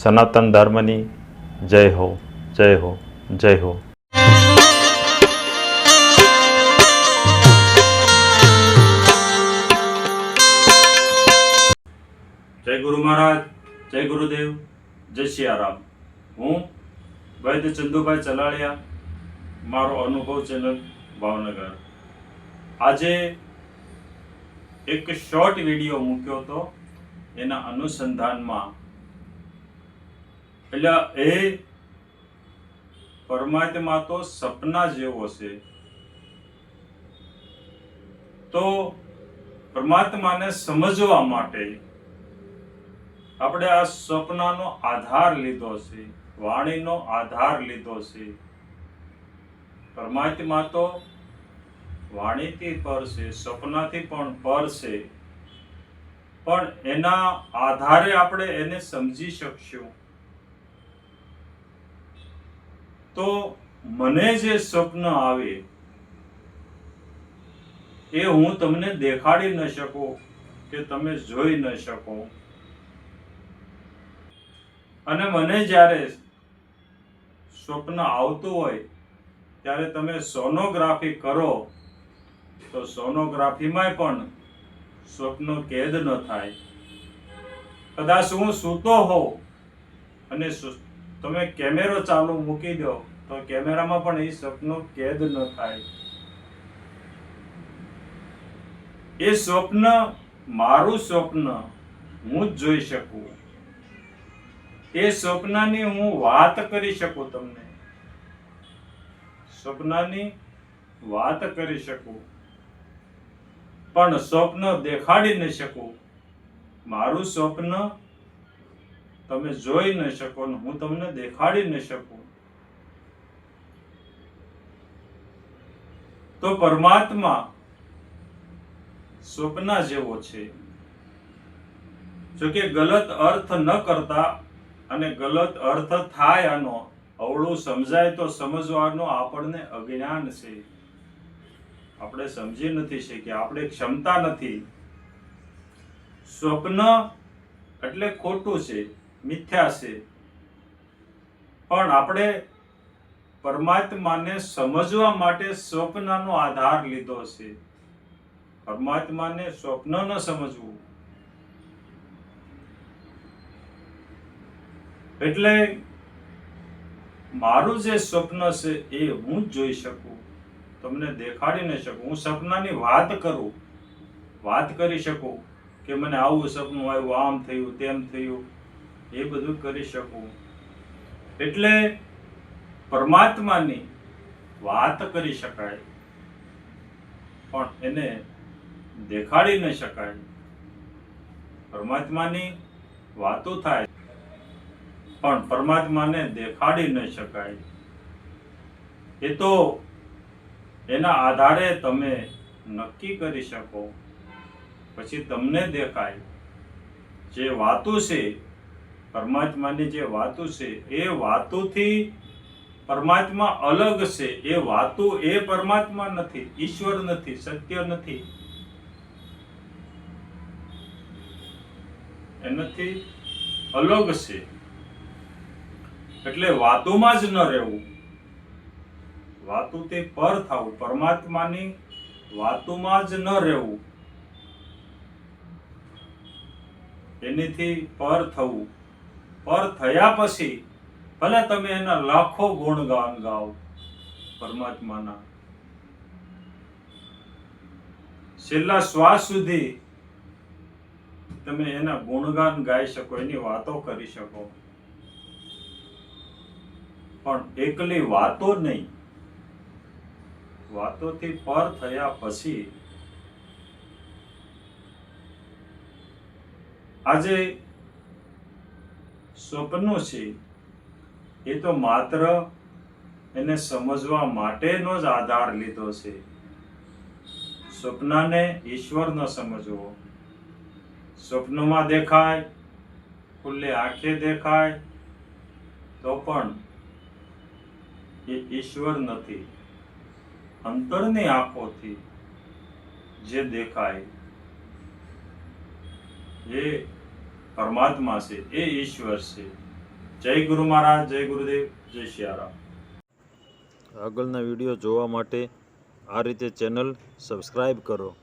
સનાતન ધર્મની જય હો જય હો જય હો. જય ગુરુ મહારાજ, જય ગુરુદેવ, જય સિયારામ હું વૈદ્ય ચંદુભાઈ ચલાળિયા, મારો અનુભવ ચેનલ ભાવનગર. આજે એક શોર્ટ વીડિયો મૂક્યો હતો, એના અનુસંધાનમાં એટલે એ પરમાત્મા તો સપના જેવો છે. તો પરમાત્માને સમજવા માટે આપણે આ સપનાનો આધાર લીધો છે, વાણીનો આધાર લીધો છે. પરમાત્મા તો વાણીથી પર છે, સપનાથી પણ પર છે. પણ એના આધારે આપણે એને સમજી શકશું. તો મને જે સ્વપ્ન આવે, એ હું તમને દેખાડી ન શકું કે તમે જોઈ ન શકો. અને મને જ્યારે સ્વપ્ન આવતું હોય, ત્યારે તમે સોનોગ્રાફી કરો, તો સોનોગ્રાફીમાં પણ સ્વપ્ન કેદ ન થાય. કદાચ હું સૂતો હોઉં અને તમે કેમેરો ચાલુ મૂકી દો, તો કેમેરામાં પણ એ સ્વપ્ન કેદ ન થાય. એ સ્વપ્ન મારું સ્વપ્ન, હું જ જોઈ શકું. એ સ્વપ્નની હું વાત કરી શકું તમને. સ્વપ્નની વાત કરી શકું. પણ સ્વપ્ન દેખાડી ન શકું. મારું સ્વપ્ન તમે જોઈ ન શકો ને હું તમને દેખાડી ન શકું. તો પરમાત્મા સ્વપ્ના જેવો છે. જો કે ગલત અર્થ ન કરતા અને ગલત અર્થ થાય આનો અવળું સમજાય તો સમજવાનો આપણને અજ્ઞાન છે. આપણે સમજી નથી શક્યા આપણે ક્ષમતા નથી. સ્વપ્ન એટલે ખોટું છે. મિથ્યા છે. પણ આપણે પરમાત્માને સમજવા માટે સ્વપ્નનો આધાર લીધો છે. પરમાત્માને સ્વપ્ન ન સમજવું. એટલે મારું જે સ્વપ્ન છે એ હું જ જોઈ શકું. તમને દેખાડી ન શકું. હું સપનાની વાત કરું. વાત કરી શકું કે મને આવું સપનું આવ્યું, આમ થયું, તેમ થયું. એ બધું કરી શકું. એટલે પરમાત્માની વાત કરી શકાય, પણ એને દેખાડી ન શકાય. પરમાત્માની વાતો થાય, પણ પરમાત્માને દેખાડી ન શકાય. એ તો એના આધારે તમે નક્કી કરી શકો. પછી તમને દેખાય, જે વાતો છે પરમાત્માની જે વાતો છે, એ વાતોથી પરમાત્મા અલગ છે. એ વાતો એ પરમાત્મા નથી, ઈશ્વર નથી, સત્ય નથી. એનાથી અલગ છે. એટલે વાતોમાં જ ન રહેવું. વાતોથી પર થવું. પરમાત્માની વાતોમાં જ ન રહેવું. એનીથી પર થવું. પર થયા પછી ભલે તમે એના લાખો ગુણગાન ગાઓ, પરમાત્માના. છેલ્લા શ્વાસ સુધી તમે એના ગુણગાન ગાઈ શકો, એની વાતો કરી શકો. પણ એકલી વાતો નહીં. વાતોથી પર થયા પછી આજે સ્વપ્નો છે એ તો માત્ર એને સમજવા માટેનો જ આધાર લીધો છે. સ્વપ્નને ઈશ્વર ન સમજવો. સ્વપ્નમાં દેખાય, ખુલ્લે આંખે દેખાય, તો પણ એ ઈશ્વર નથી. અંતરની આંખોથી જે દેખાય, એ પરમાત્મા છે, એ ઈશ્વર છે. જય ગુરુ મહારાજ, જય ગુરુદેવ, જય શિયારામ. આગળના વીડિયો જોવા માટે આ રીતે ચેનલ સબસ્ક્રાઈબ કરો.